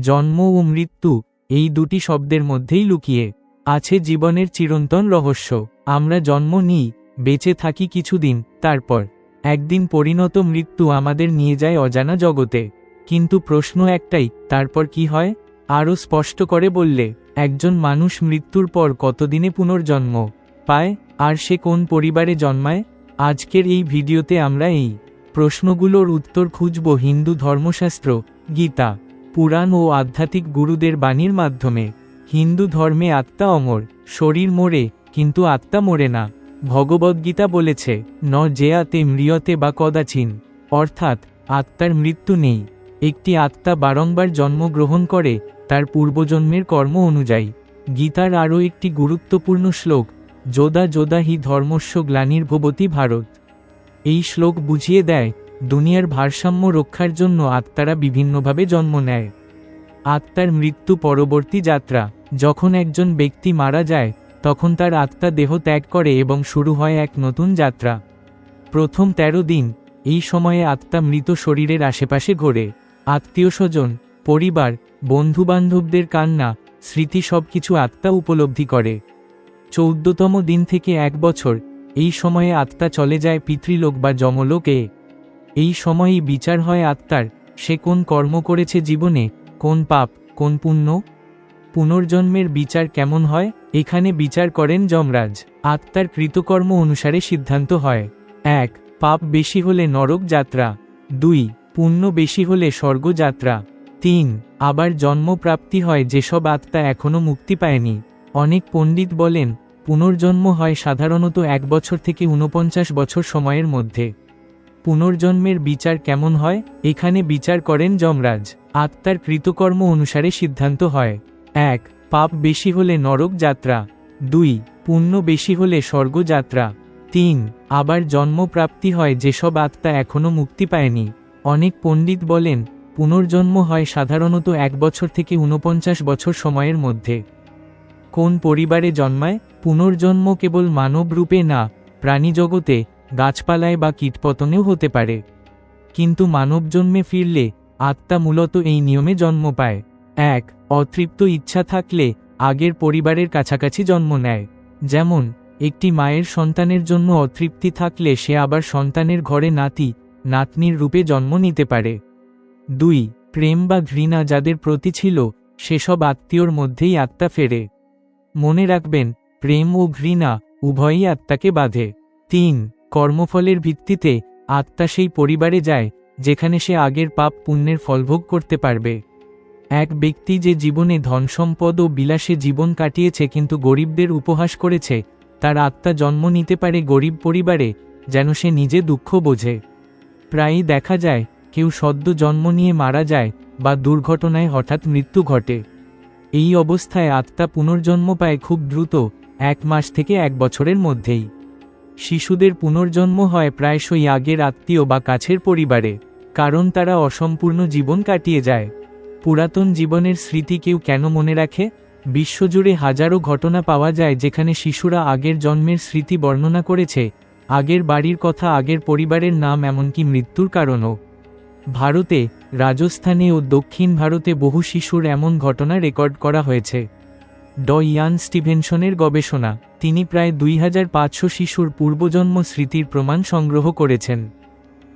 জন্ম ও মৃত্যু এই দুটি শব্দের মধ্যেই লুকিয়ে আছে জীবনের চিরন্তন রহস্য। আমরা জন্ম নিই, বেঁচে থাকি কিছুদিন, তারপর। একদিন পরিণত মৃত্যু আমাদের নিয়ে যায় অজানা জগতে। কিন্তু প্রশ্ন একটাই, তারপর কি হয়? আরও স্পষ্ট করে বললে, একজন মানুষ মৃত্যুর পর কতদিনে পুনর্জন্ম পায়, আর সে কোন পরিবারে জন্মায়? আজকের এই ভিডিওতে আমরা এই প্রশ্নগুলোর উত্তর খুঁজব হিন্দু ধর্মশাস্ত্র, গীতা। পুরাণ ও আধ্যাত্মিক গুরুদের বাণীর মাধ্যমে। হিন্দু ধর্মে আত্মা অমর, শরীর মরে, কিন্তু আত্মা মরে না। ভগবদ্গীতা বলেছে, ন জেয়াতে মৃয়তে বা কদাচিন, অর্থাৎ আত্মার মৃত্যু নেই। একটি আত্মা বারংবার জন্মগ্রহণ করে, তার পূর্বজন্মের কর্ম অনুযায়ী। গীতার আরও একটি গুরুত্বপূর্ণ শ্লোক, যোদা যোদা হি ধর্মস্য গ্লানির্ভবতী ভারত এই শ্লোক বুঝিয়ে দেয় দুনিয়ার ভারসাম্য রক্ষার জন্য আত্মারা বিভিন্নভাবে জন্ম নেয়। আত্মার মৃত্যু পরবর্তী যাত্রা। যখন একজন ব্যক্তি মারা যায়, তখন তার আত্মা দেহ ত্যাগ করে এবং শুরু হয় এক নতুন যাত্রা। প্রথম ১৩ দিন, এই সময়ে আত্মা মৃত শরীরের আশেপাশে ঘোরে। আত্মীয় স্বজন, পরিবার, বন্ধুবান্ধবদের কান্না, স্মৃতি সব কিছু আত্মা উপলব্ধি করে। চৌদ্দতম দিন থেকে এক বছর, এই সময়ে আত্মা চলে যায় পিতৃলোক বা যমলোকে। এই সময়েই বিচার হয় আত্মার, সে কোন কর্ম করেছে জীবনে, কোন পাপ, কোন পুণ্য? পুনর্জন্মের বিচার কেমন হয়? এখানে বিচার করেন যমরাজ। আত্মার কৃতকর্ম অনুসারে সিদ্ধান্ত হয়। এক, পাপ বেশি হলে নরক যাত্রা। দুই, পুণ্য বেশি হলে স্বর্গযাত্রা তিন, আবার জন্মপ্রাপ্তি হয় যেসব আত্মা এখনও মুক্তি পায়নি। অনেক পণ্ডিত বলেন, পুনর্জন্ম হয় সাধারণত এক বছর থেকে ঊনপঞ্চাশ বছর সময়ের মধ্যে। পুনর্জন্মের বিচার কেমন হয়? এখানে বিচার করেন যমরাজ। আত্মার কৃতকর্ম অনুসারে সিদ্ধান্ত হয়। এক, পাপ বেশি হলে নরক যাত্রা। দুই, পুণ্য বেশি হলে স্বর্গযাত্রা তিন, আবার জন্মপ্রাপ্তি হয় যেসব আত্মা এখনও মুক্তি পায়নি। অনেক পণ্ডিত বলেন, পুনর্জন্ম হয় সাধারণত এক বছর থেকে ঊনপঞ্চাশ বছর সময়ের মধ্যে। কোন পরিবারে জন্মায়? পুনর্জন্ম কেবল মানব রূপে না, প্রাণীজগতে গাছপালায় বা কীটপতনেও হতে পারে। কিন্তু মানব জন্মে ফিরলে আত্মা মূলত এই নিয়মে জন্ম পায়। এক, অতৃপ্ত ইচ্ছা থাকলে আগের পরিবারের কাছাকাছি জন্ম নেয়। যেমন, একটি মায়ের সন্তানের জন্য অতৃপ্তি থাকলে সে আবার সন্তানের ঘরে নাতি, নাতনির রূপে জন্ম নিতে পারে। দুই, প্রেম বা ঘৃণা যাদের প্রতি ছিল, সেসব আত্মীয়র মধ্যেই আত্মা ফেরে। মনে রাখবেন, প্রেম ও ঘৃণা উভয়ই আত্মাকে বাঁধে। তিন কর্মফলের ভিত্তিতে আত্মা সেই পরিবারে যায়, যেখানে সে আগের পাপ পুণ্যের ফলভোগ করতে পারবে। এক ব্যক্তি যে জীবনে ধনসম্পদ ও বিলাসে জীবন কাটিয়েছে কিন্তু গরিবদের উপহাস করেছে, তার আত্মা জন্ম নিতে পারে গরিব পরিবারে, যেন সে নিজে দুঃখ বোঝে। প্রায়ই দেখা যায়, কেউ সদ্য জন্ম নিয়ে মারা যায়, বা দুর্ঘটনায় হঠাৎ মৃত্যু ঘটে। এই অবস্থায় আত্মা পুনর্জন্ম পায় খুব দ্রুত, এক মাস থেকে এক বছরের মধ্যেই। শিশুদের পুনর্জন্ম হয় প্রায়শই আগের আত্মীয় বা কাছের পরিবারে, কারণ তারা অসম্পূর্ণ জীবন কাটিয়ে যায়। পুরাতন জীবনের স্মৃতি কেউ কেন মনে রাখে? বিশ্বজুড়ে হাজারো ঘটনা পাওয়া যায় যেখানে শিশুরা আগের জন্মের স্মৃতি বর্ণনা করেছে, আগের বাড়ির কথা আগের পরিবারের নাম এমনকি মৃত্যুর কারণও। ভারতে, রাজস্থানে ও দক্ষিণ ভারতে বহু শিশুর এমন ঘটনা রেকর্ড করা হয়েছে। ড ইয়ান স্টিভেনসনের গবেষণা, তিনি প্রায় দুই হাজার পাঁচশো শিশুর পূর্বজন্ম স্মৃতির প্রমাণ সংগ্রহ করেছেন।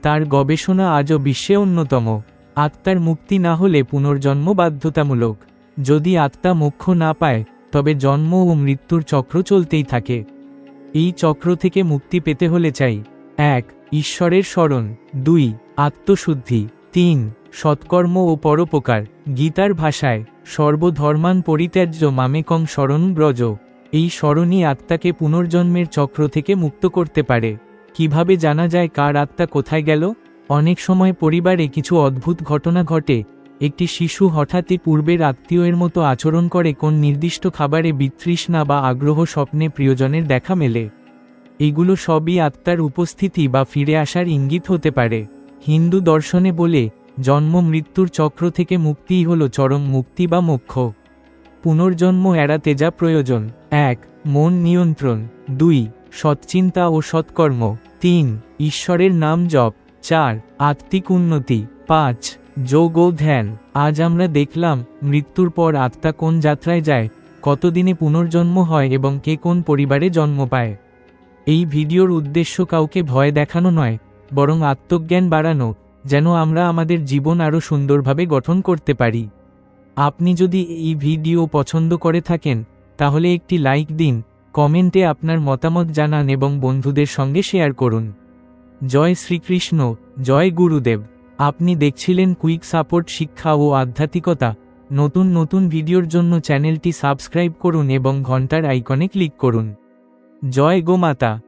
তার গবেষণা আজও বিশ্বে অন্যতম। আত্মার মুক্তি না হলে পুনর্জন্ম বাধ্যতামূলক। যদি আত্মা মোক্ষ না পায়, তবে জন্ম ও মৃত্যুর চক্র চলতেই থাকে। এই চক্র থেকে মুক্তি পেতে হলে চাই। এক, ঈশ্বরের স্মরণ। দুই, আত্মশুদ্ধি। তিন, সৎকর্ম ও পরোপকার। গীতার ভাষায় সর্বধর্মান পরিত্যাজ্য মামেকং স্মরণ ব্রজ। এই স্মরণই আত্মাকে পুনর্জন্মের চক্র থেকে মুক্ত করতে পারে। কীভাবে জানা যায় কার আত্মা কোথায় গেল? অনেক সময় পরিবারে কিছু অদ্ভুত ঘটনা ঘটে। একটি শিশু হঠাৎই পূর্বের আত্মীয়ের মতো আচরণ করে কোন নির্দিষ্ট খাবারে বিতৃষ্ণা বা আগ্রহ স্বপ্নে প্রিয়জনের দেখা মেলে। এগুলো সবই আত্মার উপস্থিতি বা ফিরে আসার ইঙ্গিত হতে পারে। হিন্দু দর্শনে বলে জন্ম মৃত্যুর চক্র থেকে মুক্তিই হল চরম মুক্তি বা মোক্ষ। পুনর্জন্ম এড়াতে যা প্রয়োজন। এক, মন নিয়ন্ত্রণ। দুই, সৎচিন্তা ও সৎকর্ম। তিন, ঈশ্বরের নাম জপ। চার, আত্মিক উন্নতি। পাঁচ, যোগ ও ধ্যান। আজ আমরা দেখলাম মৃত্যুর পর আত্মা কোন যাত্রায় যায়, কতদিনে পুনর্জন্ম হয় এবং কে কোন পরিবারে জন্ম পায়। এই ভিডিওর উদ্দেশ্য কাউকে ভয় দেখানো নয়, বরং আত্মজ্ঞান বাড়ানো। যেন আমরা আমাদের জীবন আরও সুন্দরভাবে গঠন করতে পারি। আপনি যদি এই ভিডিও পছন্দ করে থাকেন, তাহলে একটি লাইক দিন, কমেন্টে আপনার মতামত জানান এবং বন্ধুদের সঙ্গে শেয়ার করুন। জয় শ্রীকৃষ্ণ, জয় গুরুদেব। আপনি দেখছিলেন কুইক সাপোর্ট শিক্ষা ও আধ্যাত্মিকতা। নতুন নতুন ভিডিওর জন্য চ্যানেলটি সাবস্ক্রাইব করুন এবং ঘণ্টার আইকনে ক্লিক করুন। জয় গোমাতা।